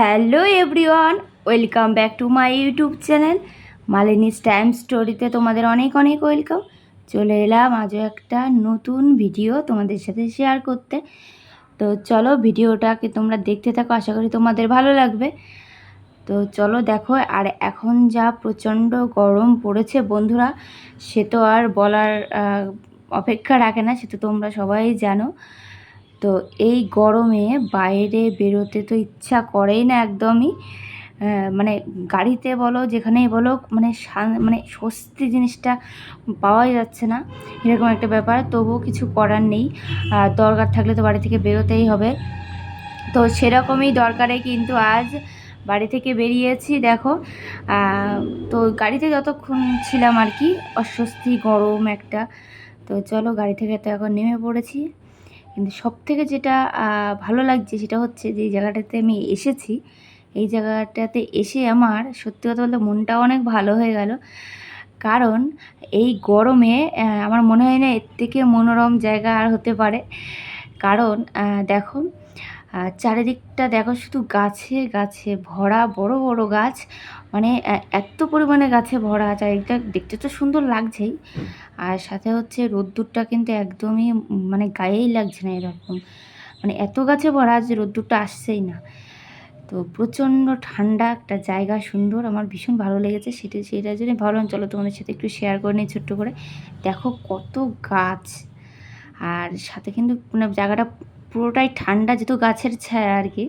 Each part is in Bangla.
Hello everyone, welcome back to my YouTube channel Malini's time স্টোরিতে তোমাদের অনেক অনেক ওয়েলকাম। চলে এলাম আজও একটা নতুন ভিডিও তোমাদের সাথে শেয়ার করতে। তো চলো ভিডিওটাকে তোমরা দেখতে থাকো, আশা করি তোমাদের ভালো লাগবে। তো চলো দেখো, আর এখন যা প্রচণ্ড গরম পড়েছে বন্ধুরা, সে তো আর বলার অপেক্ষা রাখে না, সে তো তোমরা সবাই জানো। তো এই গরমে বাইরে বেরোতে তো ইচ্ছা করেই না একদমই। মানে গাড়িতে বলো, যেখানেই বলো মানে মানে স্বস্তি জিনিসটা পাওয়াই যাচ্ছে না। এরকম একটা ব্যাপার, তবুও কিছু করার নেই। দরকার থাকলে তো বাড়ি থেকে বেরোতেই হবে। তো সেরকমই দরকারে কিন্তু আজ বাড়ি থেকে বেরিয়েছি, দেখো। তো গাড়িতে যতক্ষণ ছিলাম আর কি, অস্বস্তি, গরম একটা। তো চলো, গাড়ি থেকে তো এখন নেমে পড়েছি। কিন্তু সব থেকে যেটা ভালো লাগছে সেটা হচ্ছে যে জায়গাটাতে আমি এসেছি। এই জায়গাটাতে এসে আমার সত্যি কথা বলতে মনটা অনেক ভালো হয়ে গেল। কারণ এই গরমে আমার মনে হয় না এর থেকে মনোরম জায়গা আর হতে পারে। কারণ দেখো আহ, চারিদিকটা দেখো শুধু গাছে গাছে ভরা বড় বড় গাছ। মানে এত পরিমাণে গাছে ভরা চারিদিকটা। দেখতে তো সুন্দর লাগছেই। আর সাথে হচ্ছে রোদ্দুরটা কিন্তু একদমই মানে গায়েই লাগছে না এরকম। মানে এত গাছে ভরা যে রোদ্দুরটা আসছেই না। তো প্রচণ্ড ঠান্ডা একটা জায়গা সুন্দর। আমার ভীষণ ভালো লেগেছে। সেটা সেটার জন্য ভাবলাম চলো তোমাদের সাথে একটু শেয়ার করে নিই ছোট্ট করে। দেখো কত গাছ। আর সাথে কিন্তু জায়গাটা পুরোটাই ঠান্ডা যেহেতু গাছের ছায়া আর কি,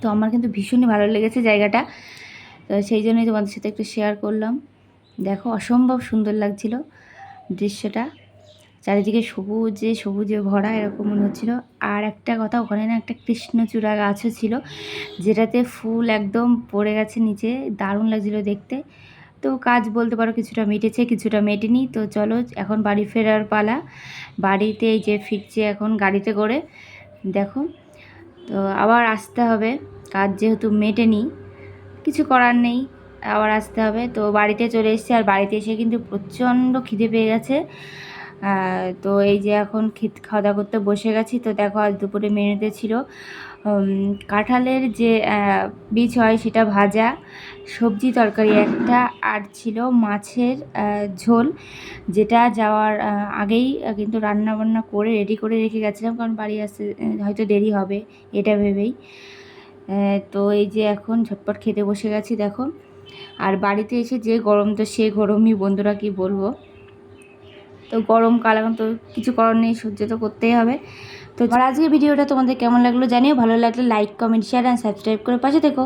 তো আমার কিন্তু ভীষণই ভালো লেগেছে জায়গাটা। তো সেই জন্যই তোমাদের সাথে একটু শেয়ার করলাম। দেখো অসম্ভব সুন্দর লাগছিল দৃশ্যটা। চারিদিকে সবুজে সবুজে ভরা এরকম মনে হচ্ছিল। আর একটা কথা, ওখানে না একটা কৃষ্ণচূড়া গাছও ছিল, যেটাতে ফুল একদম পড়ে গেছে নিচে। দারুণ লাগছিল দেখতে। তো কাজ বলতে পারো কিছুটা মিটেছে, কিছুটা মেটেনি। তো চলো, এখন বাড়ি ফেরার পালা। বাড়িতে যে ফিরছে এখন গাড়িতে করে, দেখো। তো আবার আসতে হবে, কাজ যেহেতু মেটেনি, কিছু করার নেই, আবার আসতে হবে। তো বাড়িতে চলে এসেছি, আর বাড়িতে এসে কিন্তু প্রচণ্ড খিদে পেয়ে গেছে। তো এই যে এখন খিদ খাওয়া দাওয়া করতে বসে গেছি। তো দেখো, আজ দুপুরে মেনুতে ছিল কাঁঠালের যে বীজ হয় সেটা ভাজা, সবজি তরকারি একটা, আর ছিল মাছের ঝোল, যেটা যাওয়ার আগেই কিন্তু রান্না বান্না করে রেডি করে রেখে গেছিলাম, কারণ বাড়ি আসতে হয়তো দেরি হবে, এটা ভেবেই। তো এই যে এখন ঝটপট খেতে বসে গেছি, দেখো। আর বাড়িতে এসে যে গরম তো সে গরমই, বন্ধুরা কি বলব? তো গরমকাল এখন তো কিছু করার নেই, সহ্য তো করতেই হবে। তো আজকে ভিডিওটা তোমাদের কেমন লাগল জানিও, ভালো লাগলে like comment share and subscribe করে পাশে থেকো।